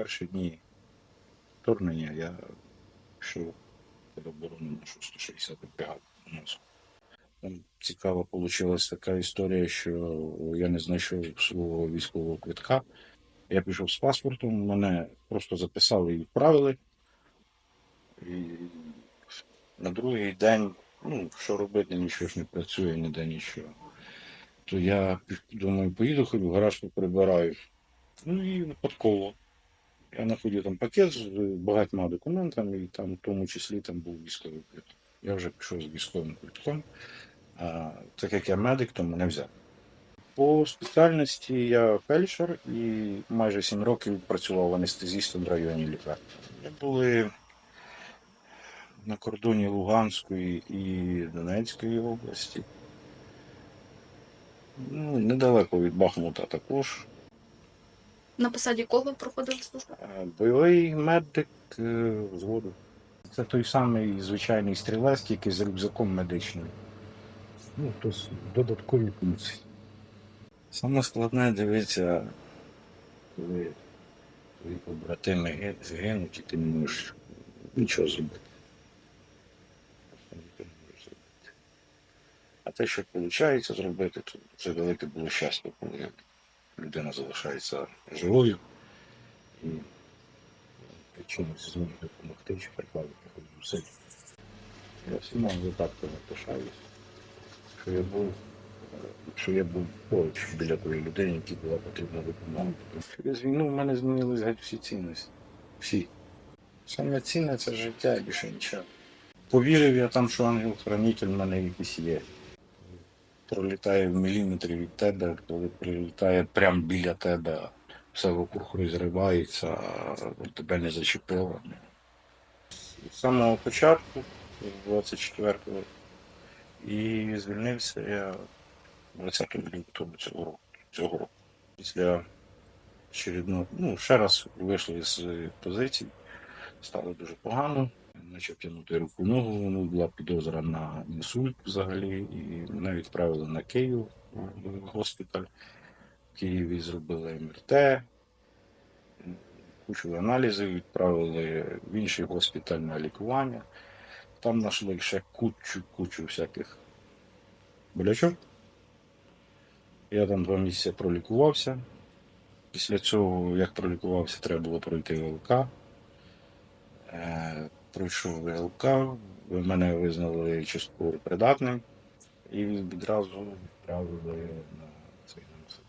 перші дні вторгнення я пішов під оборону нашу 160 бригаду. МОЗ. Там цікава вийшла така історія, що я не знайшов свого військового квитка. Я пішов з паспортом, мене просто записали і відправили. І на другий день, ну, що робити, нічого ж не працює, ніде нічого. То я думаю, поїду хоч в гараж поприбираю. Ну і випадково. Я знаходив там пакет з багатьма документами, і там в тому числі там був військовий квиток. Я вже пішов з військовим квитком. А, так як я медик, то мене взяв. По спеціальності я фельдшер і майже 7 років працював анестезістом в районі лікарні. Ми були на кордоні Луганської і Донецької області. Ну, недалеко від Бахмута також. На посаді кого проходили службу? Е, Бойовий медик е, взводу. Це той самий звичайний стрілець, тільки з рюкзаком медичним. Ну, то додаткові функції. Саме складне дивитися, коли твої побратими згинуть, і ти не можеш нічого зробити. Нічого не можеш зробити. А те, що виходить зробити, то це велике було щастя, людина залишається живою і чимось зміг допомогти чи прикласти хоч зусиль. Я всіма випадками пишаюсь, що я був, що я був поруч біля тої людини, якій була потрібна допомога. Через війну в мене змінились геть всі цінності. Всі. Саме цінне це життя і більше нічого. Повірив я там, що ангел-хранитель в мене якийсь є. Пролітає в міліметрі від тебе, коли прилітає прямо біля тебе, все вокруг розривається, тебе не зачепило. З самого початку, з 24-го, і звільнився я 20 лютого цього року. Цього року. Після очередного, ну, ще раз вийшли з позицій, стало дуже погано. Почав тягнути руку ногу, ну, була підозра на інсульт взагалі, і мене відправили на Київ в госпіталь. В Києві зробили МРТ, кучу аналізів, відправили в інший госпіталь на лікування. Там знайшли ще кучу, кучу всяких болячок. Я там два місяці пролікувався. Після цього, як пролікувався, треба було пройти ВЛК. Е, пройшов ВЛК, мене визнали частково придатним і відразу відправили на цей МСЕК.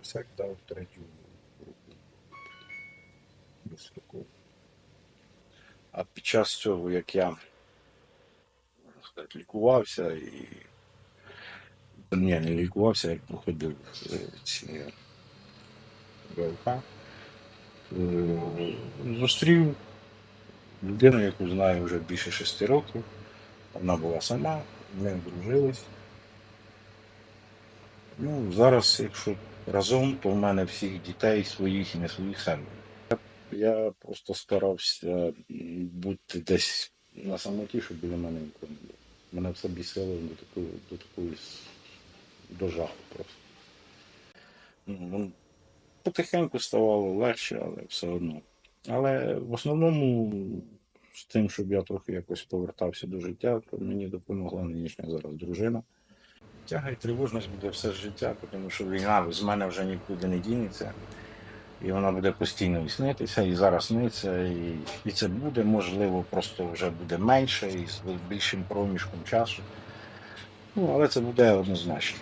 МСЕК дав третю групу безстроково. А під час цього, як я сказати, лікувався і ні, не лікувався, як проходив е, ці ВЛК, е, зустрів людину, яку знаю вже більше шести років. Вона була сама, ми дружились. Ну, зараз, якщо разом, то в мене всіх дітей своїх і не своїх семеро. Я просто старався бути десь на самоті, щоб біля мене нікого не було. Мене все бісило до такої, до такої до жаху просто. Ну, потихеньку ставало легше, але все одно. Але в основному з тим, щоб я трохи якось повертався до життя, то мені допомогла нинішня зараз дружина. Тяга і тривожність буде все життя, тому що війна з мене вже нікуди не дінеться. І вона буде постійно і снитися, і зараз сниться, і, і це буде, можливо, просто вже буде менше і з більшим проміжком часу. Ну, але це буде однозначно.